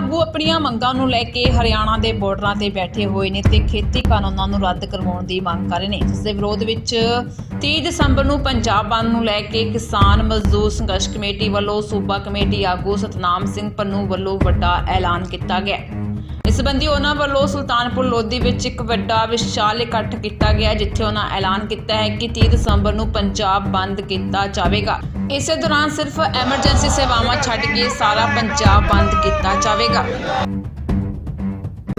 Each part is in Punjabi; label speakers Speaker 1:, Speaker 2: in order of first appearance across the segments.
Speaker 1: ਆਗੂ ਆਪਣੀਆਂ ਮੰਗਾਂ ਨੂੰ ਲੈ ਕੇ ਹਰਿਆਣਾ ਦੇ ਬਾਰਡਰਾਂ ਤੇ ਬੈਠੇ ਹੋਏ ਨੇ ਤੇ ਖੇਤੀ ਕਾਨੂੰਨਾਂ ਨੂੰ ਰੱਦ ਕਰਵਾਉਣ ਦੀ ਮੰਗ ਕਰ ਰਹੇ ਨੇ। ਜਿਸ ਦੇ ਵਿਰੋਧ ਵਿੱਚ 30 ਦਸੰਬਰ ਨੂੰ ਪੰਜਾਬ ਬੰਦ ਨੂੰ ਲੈ ਕੇ ਕਿਸਾਨ ਮਜ਼ਦੂਰ ਸੰਘਰਸ਼ ਕਮੇਟੀ ਵੱਲੋਂ ਸੂਬਾ ਕਮੇਟੀ ਆਗੂ ਸਤਨਾਮ ਸਿੰਘ ਪੰਨੂ ਵੱਲੋਂ ਵੱਡਾ ਐਲਾਨ ਕੀਤਾ ਗਿਆ। ਸੰਬੰਧੀ ਉਹਨਾਂ ਵੱਲੋਂ ਸੁਲਤਾਨਪੁਰ ਲੋਧੀ ਵਿੱਚ ਇੱਕ ਵੱਡਾ ਵਿਸ਼ਾਲ ਇਕੱਠ ਕੀਤਾ ਗਿਆ ਜਿੱਥੇ ਉਹਨਾਂ ਐਲਾਨ ਕੀਤਾ ਹੈ ਕਿ 30 ਦਸੰਬਰ ਨੂੰ ਪੰਜਾਬ ਬੰਦ ਕੀਤਾ ਜਾਵੇਗਾ। ਇਸੇ ਦੌਰਾਨ ਸਿਰਫ ਐਮਰਜੈਂਸੀ ਸੇਵਾਵਾਂ ਛੱਡ ਕੇ ਸਾਰਾ ਪੰਜਾਬ ਬੰਦ ਕੀਤਾ ਜਾਵੇਗਾ।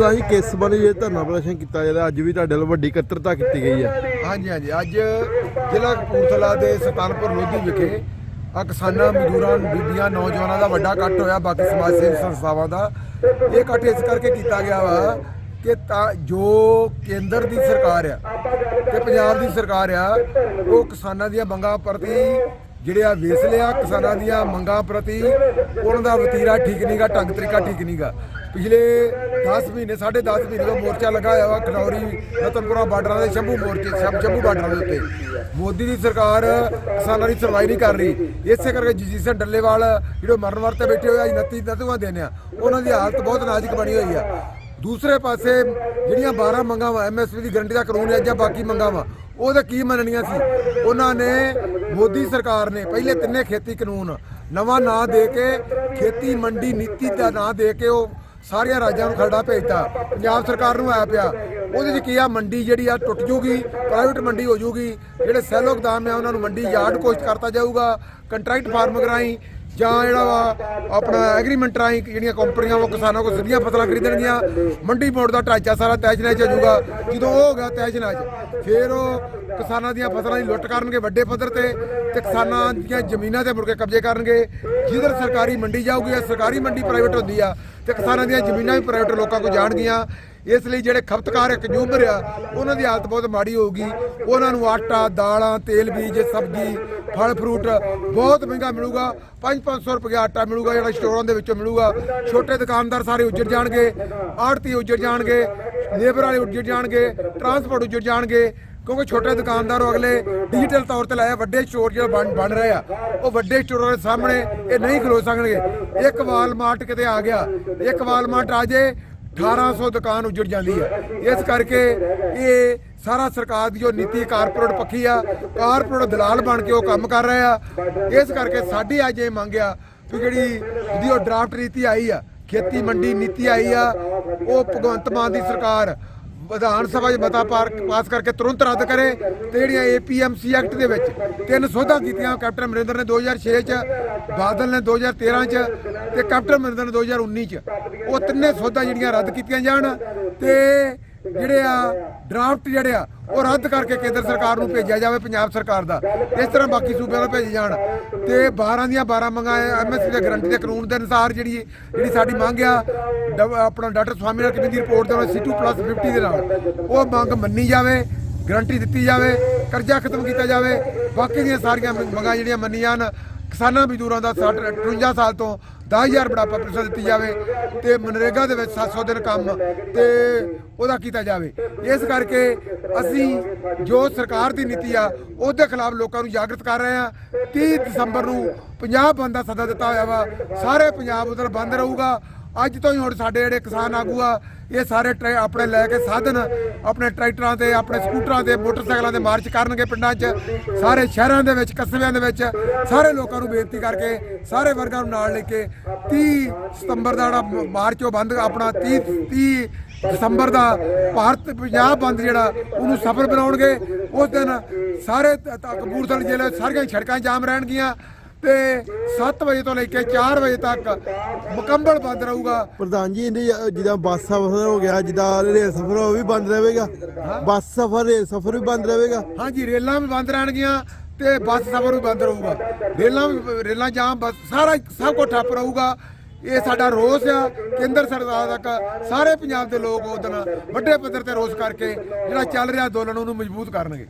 Speaker 2: ਅਸੀਂ ਕਿਸ ਸੰਬੰਧੀ ਇਹ ਧਰਨਾ ਪ੍ਰਦਰਸ਼ਨ ਕੀਤਾ ਜਾ ਰਿਹਾ ਅੱਜ ਵੀ ਤੁਹਾਡੇ ਵੱਲੋਂ ਵੱਡੀ ਇਕੱਤਰਤਾ ਕੀਤੀ ਗਈ ਹੈ?
Speaker 3: ਹਾਂਜੀ ਹਾਂਜੀ। ਅੱਜ ਜ਼ਿਲ੍ਹਾ ਕਪੂਰਥਲਾ ਦੇ ਸੁਲਤਾਨਪੁਰ ਲੋਧੀ ਵਿਖੇ ਆ ਕਿਸਾਨਾਂ, ਮਜ਼ਦੂਰਾਂ, ਬੀਬੀਆਂ, ਨੌਜਵਾਨਾਂ ਦਾ ਵੱਡਾ ਇਕੱਠ ਹੋਇਆ, ਬਾਕੀ ਸਮਾਜ ਸੇਵੀ ਸੰਸਥਾਵਾਂ ਦਾ। ਇਹ ਇਕੱਠ ਇਸ ਕਰਕੇ ਕੀਤਾ ਗਿਆ ਵਾ ਕਿ ਤਾਂ ਜੋ ਕੇਂਦਰ ਦੀ ਸਰਕਾਰ ਆ ਤੇ ਪੰਜਾਬ ਦੀ ਸਰਕਾਰ ਆ, ਉਹ ਕਿਸਾਨਾਂ ਦੀਆਂ ਮੰਗਾਂ ਪ੍ਰਤੀ ਜਿਹੜੇ ਆ ਵੇਸ ਲਿਆ ਕਿਸਾਨਾਂ ਦੀਆਂ ਮੰਗਾਂ ਪ੍ਰਤੀ ਉਹਨਾਂ ਦਾ ਵਤੀਰਾ ਠੀਕ ਨਹੀਂਗਾ ਢੰਗ ਤਰੀਕਾ ਠੀਕ ਨਹੀਂਗਾ ਪਿਛਲੇ 10 ਮਹੀਨੇ, ਸਾਢੇ 10 ਮਹੀਨੇ ਤੋਂ ਮੋਰਚਾ ਲੱਗਾ ਹੋਇਆ ਵਾ ਖਨੌਰੀ ਰਤਨਪੁਰਾ ਬਾਰਡਰਾਂ ਦੇ ਸ਼ੰਭੂ ਮੋਰਚੇ, ਸ਼ੰਭ, ਸ਼ੰਭੂ ਬਾਰਡਰਾਂ ਦੇ ਉੱਤੇ। ਮੋਦੀ ਦੀ ਸਰਕਾਰ ਕਿਸਾਨਾਂ ਦੀ ਸੁਣਵਾਈ ਨਹੀਂ ਕਰ ਰਹੀ। ਇਸੇ ਕਰਕੇ ਜੀਜੀਸਨ ਡੱਲੇਵਾਲ ਜਿਹੜੇ ਮਰਨ ਵਰਤੇ ਬੈਠੇ ਹੋਏ ਆ 29 ਨਤੂਆਂ ਦੇਣੇ ਆ। ਉਹਨਾਂ ਦੀ ਹਾਲਤ ਬਹੁਤ ਨਾਜ਼ੁਕ ਬਣੀ ਹੋਈ ਆ। ਦੂਸਰੇ ਪਾਸੇ ਜਿਹੜੀਆਂ 12 ਮੰਗਾਂ ਵਾ ਐਮਐਸਪੀ ਦੀ ਗਰੰਟੀ ਦਾ ਕਾਨੂੰਨ ਹੈ, ਜਾਂ ਬਾਕੀ ਮੰਗਾਂ ਵਾ ਉਹਦਾ ਕੀ ਮੰਨਣੀਆਂ ਸੀ? ਉਹਨਾਂ ਨੇ ਮੋਦੀ ਸਰਕਾਰ ਨੇ ਪਹਿਲੇ ਤਿੰਨੇ ਖੇਤੀ ਕਾਨੂੰਨ ਨਵਾਂ ਨਾਂ ਦੇ ਕੇ ਖੇਤੀ ਮੰਡੀ ਨੀਤੀ ਦਾ ਨਾਂ ਦੇ ਕੇ ਉਹ ਸਾਰੀਆਂ ਰਾਜਾਂ ਨੂੰ ਖਰੜਾ ਭੇਜਤਾ। ਪੰਜਾਬ ਸਰਕਾਰ ਨੂੰ ਆਇਆ ਪਿਆ। ਉਹਦੇ 'ਚ ਕੀ ਆ, ਮੰਡੀ ਜਿਹੜੀ ਆ ਟੁੱਟ ਜੂਗੀ ਪ੍ਰਾਈਵੇਟ ਮੰਡੀ ਹੋ ਜੂਗੀ। ਜਿਹੜੇ ਸੈਲੋ ਗਦਾਮ ਆ, ਉਹਨਾਂ ਨੂੰ ਮੰਡੀ ਯਾਰਡ ਕੋਸ਼ਟ ਕਰਤਾ ਜਾਊਗਾ। ਕੰਟਰੈਕਟ ਫਾਰਮਰ ਰਾਹੀਂ ਜਾਂ ਜਿਹੜਾ ਵਾ ਆਪਣਾ ਐਗਰੀਮੈਂਟ ਰਾਹੀਂ ਜਿਹੜੀਆਂ ਕੰਪਨੀਆਂ ਉਹ ਕਿਸਾਨਾਂ ਕੋਲ ਸਿੱਧੀਆਂ ਫਸਲਾਂ ਖਰੀਦਣਗੀਆਂ ਮੰਡੀ ਬੋਰਡ ਦਾ ਢਾਂਚਾ ਸਾਰਾ ਤੈਜਨਾ ਚ ਜਾਊਗਾ ਜਦੋਂ ਉਹ ਹੋ ਗਿਆ ਤੈਜਨਾ ਚ, ਫਿਰ ਉਹ ਕਿਸਾਨਾਂ ਦੀਆਂ ਫਸਲਾਂ ਦੀ ਲੁੱਟ ਕਰਨਗੇ ਵੱਡੇ ਪੱਧਰ ਤੇ ਤੇ ਕਿਸਾਨਾਂ ਦੀਆਂ ਜ਼ਮੀਨਾਂ ਤੇ ਮੁੜ ਕੇ ਕਬਜ਼ੇ ਕਰਨਗੇ। ਜਿੱਧਰ ਸਰਕਾਰੀ ਮੰਡੀ ਜਾਊਗੀ ਇਹ ਸਰਕਾਰੀ ਮੰਡੀ ਪ੍ਰਾਈਵੇਟ ਹੁੰਦੀ ਆ, ਤੇ ਕਿਸਾਨਾਂ ਦੀਆਂ ਜ਼ਮੀਨਾਂ ਵੀ ਪ੍ਰਾਈਵੇਟ ਲੋਕਾਂ ਕੋਲ ਜਾਣਗੀਆਂ। ਇਸ ਲਈ ਜਿਹੜੇ ਖਪਤਕਾਰ ਕੰਜ਼ੂਮਰ ਆ, ਉਹਨਾਂ ਦੀ ਹਾਲਤ ਬਹੁਤ ਮਾੜੀ ਹੋਊਗੀ। ਉਹਨਾਂ ਨੂੰ ਆਟਾ, ਦਾਲਾਂ, ਤੇਲ, ਬੀਜ, ਸਬਜ਼ੀ, ਫਲ, ਫਰੂਟ ਬਹੁਤ ਮਹਿੰਗਾ ਮਿਲੂਗਾ। 5-500 ਰੁਪਏ ਆਟਾ ਮਿਲੂਗਾ, ਜਿਹੜਾ ਸਟੋਰਾਂ ਦੇ ਵਿੱਚੋਂ ਮਿਲੂਗਾ। ਛੋਟੇ ਦੁਕਾਨਦਾਰ ਸਾਰੇ ਉੱਜੜ ਜਾਣਗੇ, ਆੜਤੀ ਉੱਜੜ ਜਾਣਗੇ, ਲੇਬਰ ਵਾਲੇ ਉੱਜੜ ਜਾਣਗੇ, ਟਰਾਂਸਪੋਰਟ ਉੱਜੜ ਜਾਣਗੇ, ਕਿਉਂਕਿ ਛੋਟੇ ਦੁਕਾਨਦਾਰ ਉਹ ਅਗਲੇ ਡਿਜੀਟਲ ਤੌਰ ਤੇ ਲਾਇਆ, ਵੱਡੇ ਸਟੋਰ ਜਿਹੜਾ ਬਣ ਬਣ ਰਹੇ ਆ, ਉਹ ਵੱਡੇ ਸਟੋਰਾਂ ਦੇ ਸਾਹਮਣੇ ਇਹ ਨਹੀਂ ਖਲੋ ਸਕਣਗੇ। ਇੱਕ ਵਾਲਮਾਰਟ ਕਿਤੇ ਆ ਗਿਆ, ਇੱਕ ਵਾਲਮਾਰਟ ਆ ਜੇ 1800 ਦੁਕਾਨ ਉੱਜੜ ਜਾਂਦੀ ਹੈ। ਇਸ ਕਰਕੇ ਇਹ ਸਾਰਾ ਸਰਕਾਰ ਦੀ ਜੋ ਨੀਤੀ ਕਾਰਪੋਰੇਟ ਪੱਖੀ ਆ, ਕਾਰਪੋਰੇਟ ਦਲਾਲ ਬਣ ਕੇ ਉਹ ਕੰਮ ਕਰ ਰਹੇ ਆ। ਇਸ ਕਰਕੇ ਸਾਡੀ ਅੱਜ ਇਹ ਮੰਗ ਆ ਕਿ ਜਿਹੜੀ ਜਿਹਦੀ ਉਹ ਡਰਾਫਟ ਨੀਤੀ ਆਈ ਆ, ਖੇਤੀ ਮੰਡੀ ਨੀਤੀ ਆਈ ਆ, ਉਹ ਭਗਵੰਤ ਮਾਨ ਦੀ ਸਰਕਾਰ ਵਿਧਾਨ ਸਭਾ 'ਚ ਮਤਾ ਪਾਸ ਕਰਕੇ ਤੁਰੰਤ ਰੱਦ ਕਰੇ ਤੇ ਜਿਹੜੀਆਂ ਏਪੀਐਮਸੀ ਐਕਟ ਦੇ ਵਿੱਚ ਤਿੰਨ ਸੋਧਾਂ ਕੀਤੀਆਂ। ਕੈਪਟਨ ਅਮਰਿੰਦਰ ਨੇ 2006 'ਚ, ਬਾਦਲ ਨੇ 2013 'ਚ ਤੇ ਕੈਪਟਨ ਅਮਰਿੰਦਰ ਨੇ 2019 'ਚ। ਉਹ ਤਿੰਨੇ ਸੋਧਾਂ ਜਿਹੜੀਆਂ ਰੱਦ ਕੀਤੀਆਂ ਜਾਣ ਤੇ ਜਿਹੜੇ ਆ ਡਰਾਫਟ ਜਿਹੜੇ ਆ, ਉਹ ਰੱਦ ਕਰਕੇ ਕੇਂਦਰ ਸਰਕਾਰ ਨੂੰ ਭੇਜਿਆ ਜਾਵੇ, ਪੰਜਾਬ ਸਰਕਾਰ ਦਾ। ਇਸ ਤਰ੍ਹਾਂ ਬਾਕੀ ਸੂਬਿਆਂ ਨੂੰ ਭੇਜੇ ਜਾਣ। ਤੇ 12 ਦੀਆਂ 12 ਮੰਗਾਂ ਐਮਐਸਪੀ ਦੇ ਗਰੰਟੀ ਦੇ ਕਾਨੂੰਨ ਦੇ ਅਨੁਸਾਰ ਜਿਹੜੀ ਜਿਹੜੀ ਸਾਡੀ ਮੰਗ ਆ ਡ- ਆਪਣਾ ਡਾਕਟਰ ਸਵਾਮੀਨਾਥਨ ਕਮੇਟੀ ਦੀ ਰਿਪੋਰਟ ਦੇ ਨਾਲ C2+50 ਦੇ ਨਾਲ। ਉਹ ਮੰਗ ਮੰਨੀ ਜਾਵੇ, ਗਰੰਟੀ ਦਿੱਤੀ ਜਾਵੇ, ਕਰਜ਼ਾ ਖਤਮ ਕੀਤਾ ਜਾਵੇ, ਬਾਕੀ ਦੀਆਂ ਸਾਰੀਆਂ ਮੰਗਾਂ ਜਿਹੜੀਆਂ ਮੰਨੀਆਂ ਹਨ ਕਿਸਾਨਾਂ ਮਜ਼ਦੂਰਾਂ ਦਾ 60 58 ਸਾਲ ਤੋਂ 10000 ਬੜਾਪਾ ਪੈਨਸ਼ਨ ਦਿੱਤੀ ਜਾਵੇ ਤੇ ਮਨਰੇਗਾ ਦੇ ਵਿੱਚ 700 ਦਿਨ ਕੰਮ ਤੇ ਉਹਦਾ ਕੀਤਾ ਜਾਵੇ। ਇਸ ਕਰਕੇ ਅਸੀਂ ਜੋ ਸਰਕਾਰ ਦੀ ਨੀਤੀ ਆ, ਉਹਦੇ ਖਿਲਾਫ ਲੋਕਾਂ ਨੂੰ ਜਾਗਰਤ ਕਰ ਰਹੇ ਆ। 30 ਦਸੰਬਰ ਨੂੰ ਪੰਜਾਬ ਬੰਦ ਦਾ ਸੱਦਾ ਦਿੱਤਾ ਹੋਇਆ ਵਾ। ਸਾਰੇ ਪੰਜਾਬ ਉਧਰ ਬੰਦ ਰਹੂਗਾ। ਅੱਜ ਤੋਂ ਹੀ ਹੁਣ ਸਾਡੇ ਜਿਹੜੇ ਕਿਸਾਨ ਆਗੂ ਆ ਇਹ ਸਾਰੇ ਟਰੈ- ਆਪਣੇ ਲੈ ਕੇ ਸਾਧਨ ਆਪਣੇ ਟਰੈਕਟਰਾਂ ਤੇ, ਆਪਣੇ ਸਕੂਟਰਾਂ ਤੇ, ਮੋਟਰਸਾਈਕਲਾਂ ਤੇ ਮਾਰਚ ਕਰਨਗੇ ਪਿੰਡਾਂ 'ਚ। ਸਾਰੇ ਸ਼ਹਿਰਾਂ ਦੇ ਵਿੱਚ, ਕਸਬਿਆਂ ਦੇ ਵਿੱਚ ਸਾਰੇ ਲੋਕਾਂ ਨੂੰ ਬੇਨਤੀ ਕਰਕੇ ਸਾਰੇ ਵਰਗਾਂ ਨੂੰ ਨਾਲ ਲੈ ਕੇ 30 ਸਤੰਬਰ ਦਾ ਜਿਹੜਾ ਮ- ਮਾਰਚ ਉਹ ਬੰਦ, ਆਪਣਾ 30 30 ਦਸੰਬਰ ਦਾ ਭਾਰਤ ਪੰਜਾਬ ਬੰਦ ਜਿਹੜਾ, ਉਹਨੂੰ ਸਫਲ ਬਣਾਉਣਗੇ। ਉਸ ਦਿਨ ਸਾਰੇ ਕਪੂਰਥਲਾ ਜ਼ਿਲ੍ਹੇ ਵਿੱਚ ਸਾਰੀਆਂ ਸੜਕਾਂ ਜਾਮ ਰਹਿਣਗੀਆਂ। ਤੇ 7 ਵਜੇ ਤੋਂ ਲੈ ਕੇ 4 ਵਜੇ ਤੱਕ ਮੁਕੰਮਲ ਬੰਦ ਰਹੂਗਾ।
Speaker 2: ਪ੍ਰਧਾਨ ਜੀ ਇਹਦੇ ਜਿੱਦਾਂ ਬੱਸ ਸਫ਼ਰ ਹੋ ਗਿਆ ਜਿੱਦਾਂ ਰੇਲ ਸਫ਼ਰ ਉਹ ਵੀ ਬੰਦ ਰਹੇਗਾ। ਬੱਸ ਸਫ਼ਰ ਰੇਲ ਸਫ਼ਰ ਵੀ ਬੰਦ ਰਹੇਗਾ।
Speaker 3: ਹਾਂਜੀ ਰੇਲਾਂ ਵੀ ਬੰਦ ਰਹਿਣਗੀਆਂ ਤੇ ਬੱਸ ਸਫ਼ਰ ਵੀ ਬੰਦ ਰਹੂਗਾ। ਰੇਲਾਂ ਵੀ ਰੇਲਾਂ ਜਾਮ ਬੱਸ ਸਾਰਾ ਸਭ ਕੁਝ ਠੱਪ ਰਹੂਗਾ। ਇਹ ਸਾਡਾ ਰੋਸ ਆ ਕੇਂਦਰ ਸਰਕਾਰ ਤੱਕ ਸਾਰੇ ਪੰਜਾਬ ਦੇ ਲੋਕ ਉਹਦੇ ਨਾਲ ਵੱਡੇ ਪੱਧਰ ਤੇ ਰੋਸ ਕਰਕੇ ਜਿਹੜਾ ਚੱਲ ਰਿਹਾ ਅੰਦੋਲਨ ਉਹਨੂੰ ਮਜ਼ਬੂਤ ਕਰਨਗੇ।